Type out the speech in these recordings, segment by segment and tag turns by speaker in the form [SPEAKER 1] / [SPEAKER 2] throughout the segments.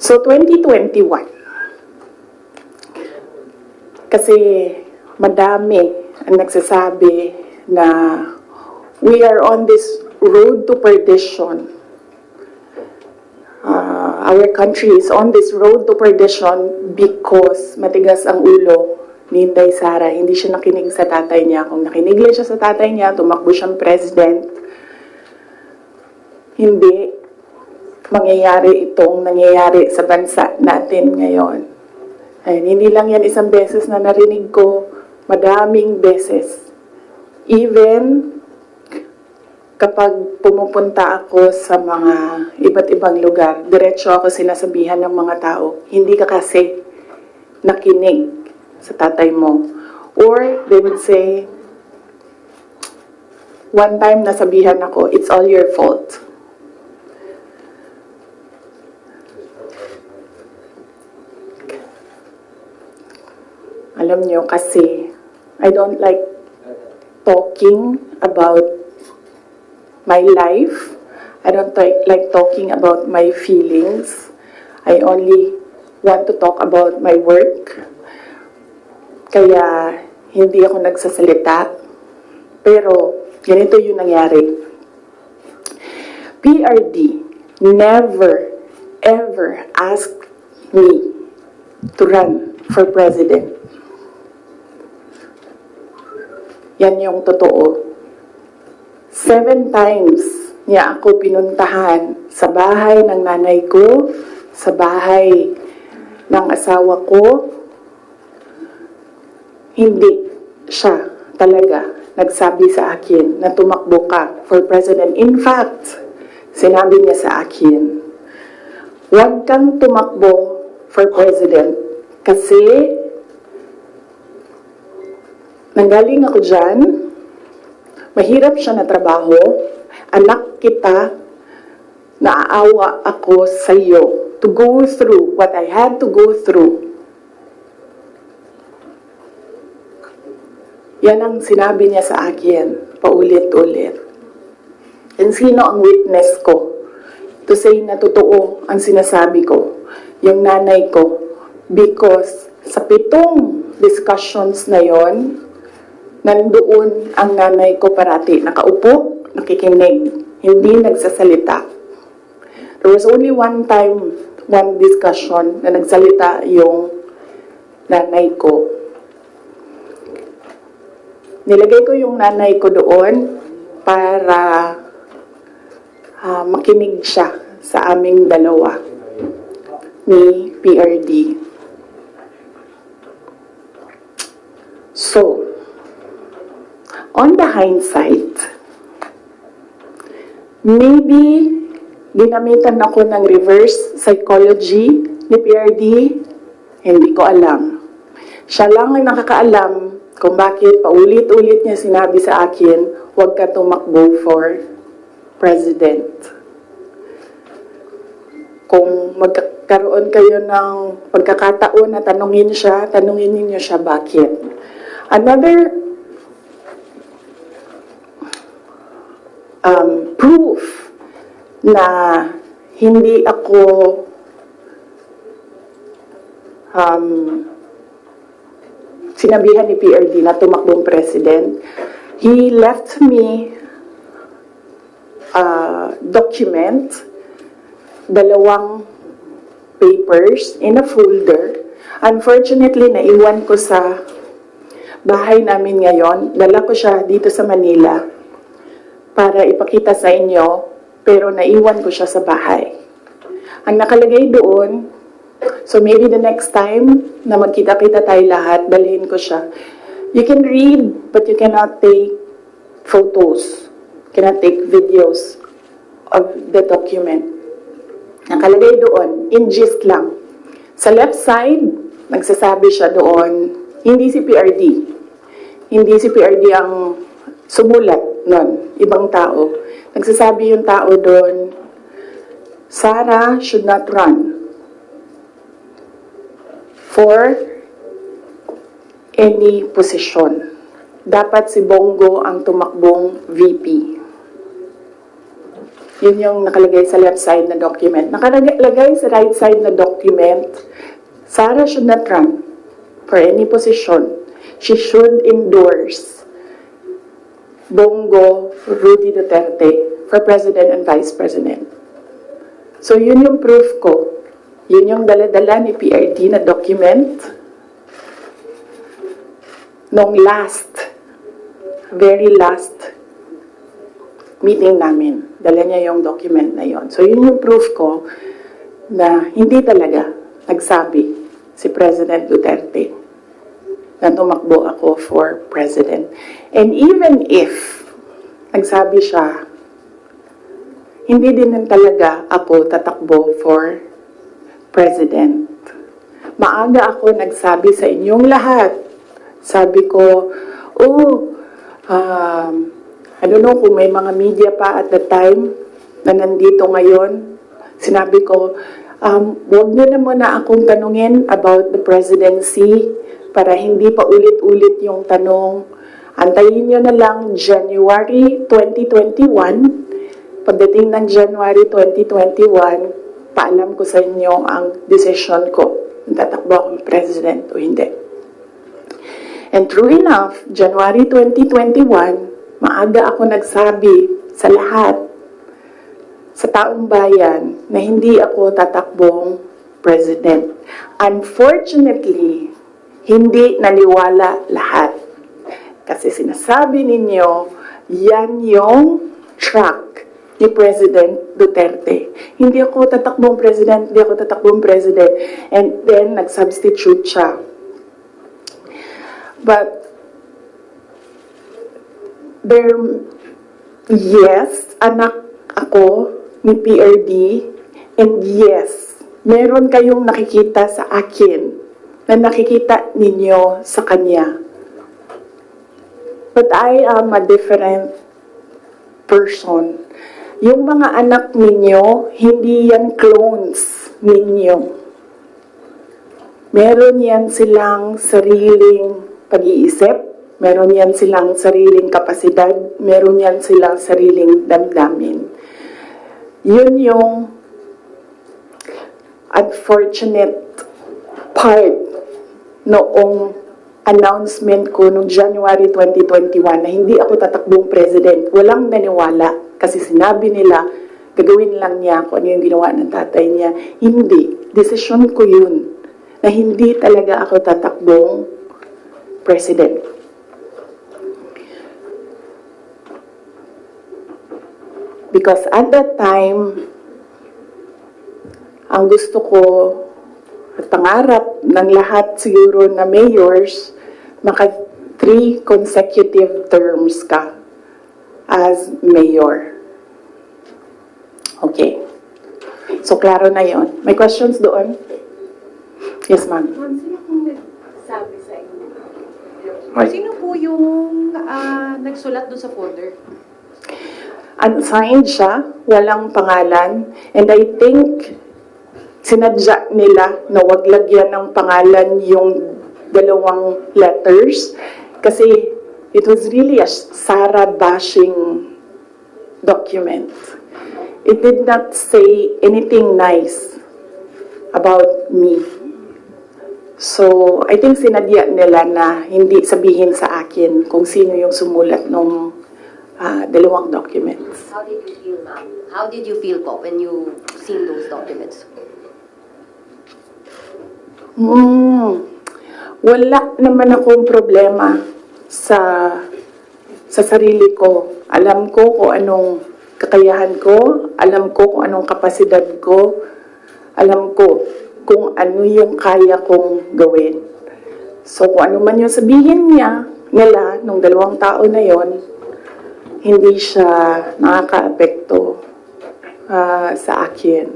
[SPEAKER 1] So 2021, kasi madami ang nagsasabi na we are on this road to perdition. Uh, our country is on this road to perdition because matigas ang ulo ni Inday Sara. Hindi siya nakinig sa tatay niya. Kung nakinig lang siya sa tatay niya, tumakbo siyang president. Hindi mangyayari itong nangyayari sa bansa natin ngayon. Ayun, hindi lang yan isang beses na narinig ko, madaming beses. Even kapag pumupunta ako sa mga iba't ibang lugar, diretso ako sinasabihan ng mga tao, hindi ka kasi nakinig sa tatay mo. Or they would say, one time nasabihan ako, it's all your fault. Alam nyo, kasi I don't like talking about my life. I don't like, talking about my feelings. I only want to talk about my work. Kaya hindi ako nagsasalita. Pero ganito yung nangyari. PRD never ever asked me to run for president. Yan yung totoo. Seven times niya ako pinuntahan sa bahay ng nanay ko, sa bahay ng asawa ko. Hindi siya talaga nagsabi sa akin na tumakbo ka for president. In fact, sinabi niya sa akin, huwag kang tumakbo for president kasi nanggaling ako dyan, mahirap siya na trabaho, anak kita, naaawa ako sa iyo to go through what I had to go through. Yan ang sinabi niya sa akin, paulit-ulit. And sino ang witness ko? To say na totoo ang sinasabi ko, yung nanay ko. Because sa pitong discussions na yon, nandoon ang nanay ko parati, nakaupo, nakikinig, hindi nagsasalita. There was only one time, one discussion na nagsalita yung nanay ko. Nilagay ko yung nanay ko doon para ah, makinig siya sa aming dalawa ni PRD. So, on the hindsight, maybe ginamitan ako ng reverse psychology ni PRD, hindi ko alam. Siya lang ang nakakaalam kung bakit paulit-ulit niya sinabi sa akin, huwag ka tumakbo for president. Kung magkakaroon kayo ng pagkakataon na tanungin siya, tanungin niyo siya bakit. Another um, proof na hindi ako um, sinabihan ni PRD na tumakbong president. He left me a document, dalawang papers in a folder. Unfortunately, naiwan ko sa bahay namin ngayon. Dala ko siya dito sa Manila para ipakita sa inyo, pero naiwan ko siya sa bahay. Ang nakalagay doon, so maybe the next time na magkita-kita tayo lahat, dalhin ko siya. You can read, but you cannot take photos, cannot take videos of the document. Nakalagay doon, in gist lang. Sa left side, nagsasabi siya doon, hindi si PRD. Hindi si PRD ang sumulat nun, ibang tao. Nagsasabi yung tao doon, Sarah should not run for any position. Dapat si Bongo ang tumakbong VP. Yun yung nakalagay sa left side na document. Nakalagay sa right side na document, Sarah should not run for any position. She should endorse Bongo Rudy Duterte for President and Vice President. So yun yung proof ko. Yun yung dala-dala ni PRD na document nung last, very last meeting namin. Dala niya yung document na yon. So yun yung proof ko na hindi talaga nagsabi si President Duterte na tumakbo ako for president. And even if nagsabi siya, hindi din nan talaga ako tatakbo for president. Maaga ako nagsabi sa inyong lahat. Sabi ko, oh, um, I don't know kung may mga media pa at the time na nandito ngayon. Sinabi ko, um, huwag niyo na muna akong tanungin about the presidency para hindi pa ulit-ulit yung tanong. Antayin niyo na lang January 2021. Pagdating ng January 2021, paalam ko sa inyo ang decision ko. Tatakbo akong president o hindi. And true enough, January 2021, maaga ako nagsabi sa lahat, sa taong bayan, na hindi ako tatakbong president. Unfortunately, hindi naniwala lahat. Kasi sinasabi ninyo, yan yung track ni President Duterte. Hindi ako tatakbong president, hindi ako tatakbong president. And then, nag-substitute siya. But there, yes, anak ako ni PRD, and yes, meron kayong nakikita sa akin na nakikita ninyo sa kanya. But I am a different person. Yung mga anak ninyo, hindi yan clones ninyo. Meron yan silang sariling pag-iisip, meron yan silang sariling kapasidad, meron yan silang sariling damdamin. Yun yung unfortunate part noong announcement ko noong January 2021 na hindi ako tatakbong president. Walang naniwala kasi sinabi nila gagawin lang niya kung ano yung ginawa ng tatay niya. Hindi. Desisyon ko yun na hindi talaga ako tatakbong president. Because at that time, ang gusto ko pangarap ng lahat siguro na mayors, maka three consecutive terms ka as mayor. Okay. So, klaro na yon. May questions doon? Yes, ma'am.
[SPEAKER 2] Ma'am, sino pong nagsabi sa inyo?
[SPEAKER 3] Hi.
[SPEAKER 2] Sino po yung ah, nagsulat doon sa folder?
[SPEAKER 1] Unsigned siya, walang pangalan, and I think sinadya nila na wag lagyan ng pangalan yung dalawang letters kasi it was really a Sarah bashing document. It did not say anything nice about me. So, I think sinadya nila na hindi sabihin sa akin kung sino yung sumulat ng dalawang documents.
[SPEAKER 4] How did you feel, ma'am? How did you feel po when you seen those documents?
[SPEAKER 1] Hmm, wala naman akong problema sa sa sarili ko. Alam ko kung anong kakayahan ko, alam ko kung anong kapasidad ko, alam ko kung ano yung kaya kong gawin. So kung ano man yung sabihin niya, nila, nung dalawang tao na yon, hindi siya nakaka-apekto ah, sa akin.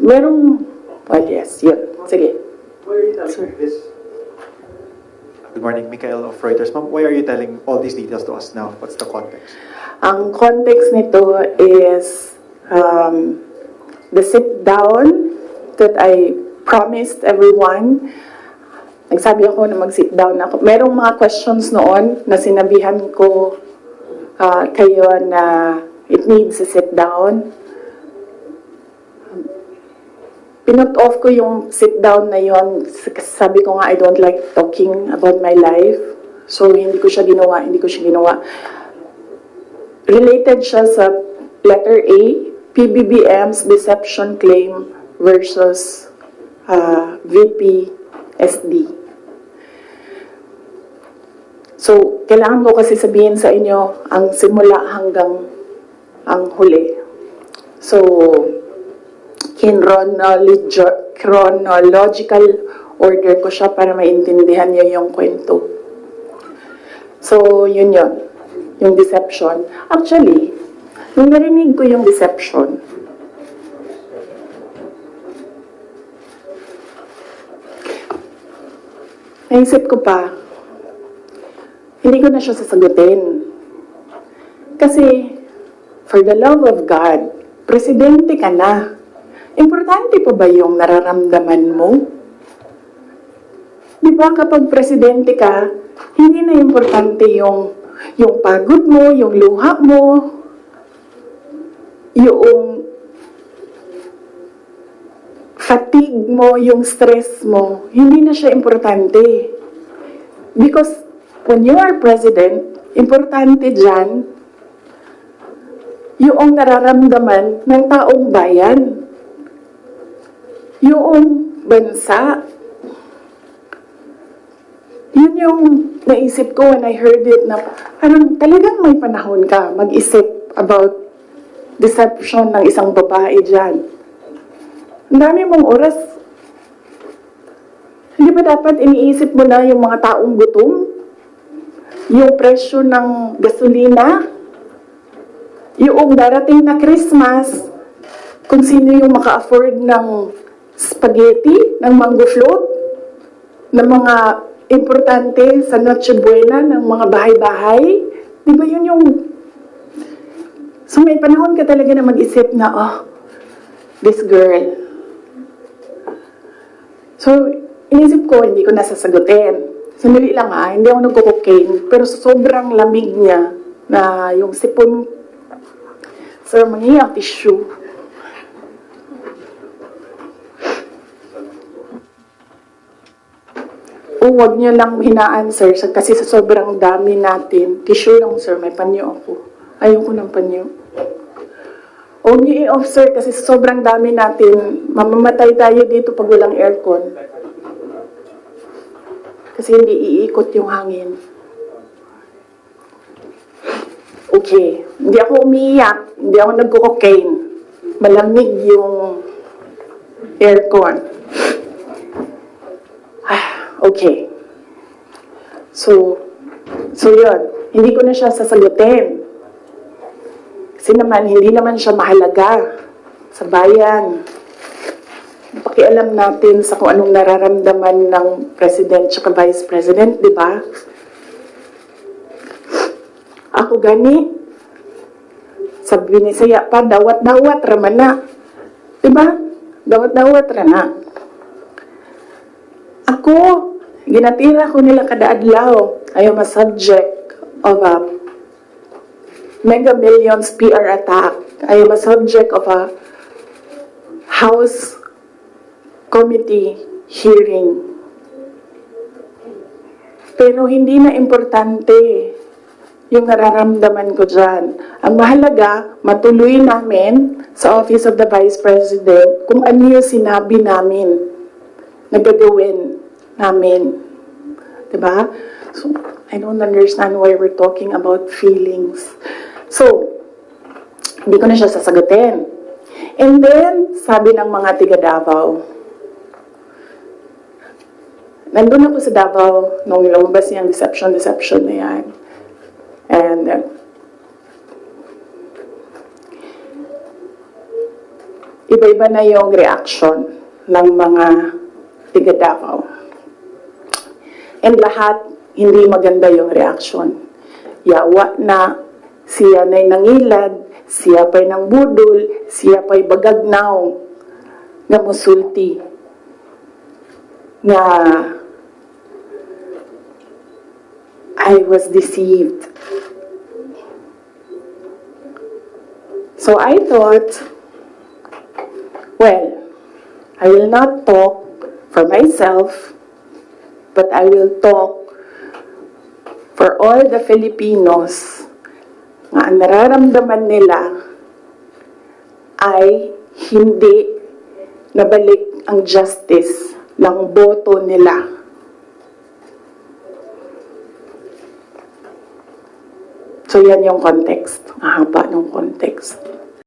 [SPEAKER 1] Merong, yes, yun. Sige.
[SPEAKER 3] Why are you telling
[SPEAKER 1] Sir.
[SPEAKER 3] this? Good morning, Mikael of Reuters. Ma'am, why are you telling all these details to us now? What's the context?
[SPEAKER 1] Ang context nito is um, the sit down that I promised everyone. Nagsabi ako na mag-sit down ako. Merong mga questions noon na sinabihan ko ah, kayo na it needs a sit down. Pinut off ko yung sit down na yon. Sabi ko nga, I don't like talking about my life. So, hindi ko siya ginawa, hindi ko siya ginawa. Related siya sa letter A, PBBM's deception claim versus uh, VP SD. So, kailangan ko kasi sabihin sa inyo ang simula hanggang ang huli. So, chronological order ko siya para maintindihan niyo yung kwento. So, yun yun. Yung deception. Actually, nung narinig ko yung deception, naisip ko pa, hindi ko na siya sasagutin. Kasi, for the love of God, presidente ka na. Importante pa ba yung nararamdaman mo? Di ba kapag presidente ka, hindi na importante yung, yung pagod mo, yung luha mo, yung fatigue mo, yung stress mo, hindi na siya importante. Because when you are president, importante dyan, yung nararamdaman ng taong bayan. Yung bansa. Yun yung naisip ko when I heard it na parang talagang may panahon ka mag-isip about deception ng isang babae dyan. Ang dami mong oras. Hindi ba dapat iniisip mo na yung mga taong gutom? Yung presyo ng gasolina? Yung darating na Christmas, kung sino yung maka-afford ng spaghetti, ng mango float, ng mga importante sa Noche Buena, ng mga bahay-bahay. Di ba yun yung... So may panahon ka talaga na mag-isip na, oh, this girl. So, inisip ko, hindi ko nasasagutin. Sandali lang ha, hindi ako nagko-cocaine, pero sobrang lamig niya na yung sipon mangi ang tissue. O, wag niyo lang hinaan, sir, kasi sa sobrang dami natin. Tissue lang, sir, may panyo ako. Ayoko ng panyo. Huwag niyo i-off, sir, kasi sa sobrang dami natin, mamamatay tayo dito pag walang aircon. Kasi hindi iikot yung hangin. Okay. Hindi ako umiiyak. Hindi ako nagko-cocaine. Malamig yung aircon. Okay. So, so yun. Hindi ko na siya sasagutin. Kasi naman, hindi naman siya mahalaga sa bayan. Pakialam natin sa kung anong nararamdaman ng president at vice president, di ba? Ako gani, sabi ni saya pa, dawat-dawat raman na. Diba? Dawat-dawat ra na. Ako, ginatira ko nila kada adlaw. I am a subject of a Mega Millions PR attack. I am a subject of a House Committee hearing. Pero hindi na importante yung nararamdaman ko dyan. Ang mahalaga, matuloy namin sa Office of the Vice President kung ano yung sinabi namin na gagawin namin. Diba? So, I don't understand why we're talking about feelings. So, hindi ko na siya sasagutin. And then, sabi ng mga tiga Davao, nandun ako sa Davao nung lumabas yung deception, deception na yan. And uh, iba-iba na yung reaction ng mga tiga Davao. And lahat, hindi maganda yung reaction. Yawa na siya na'y nangilad, siya pa'y nang budol, siya pa'y bagagnaw nga musulti nga I was deceived. So I thought, well, I will not talk for myself, but I will talk for all the Filipinos ang nararamdaman nila ay hindi nabalik ang justice ng boto nila. So yan yung context. Ang haba ng context.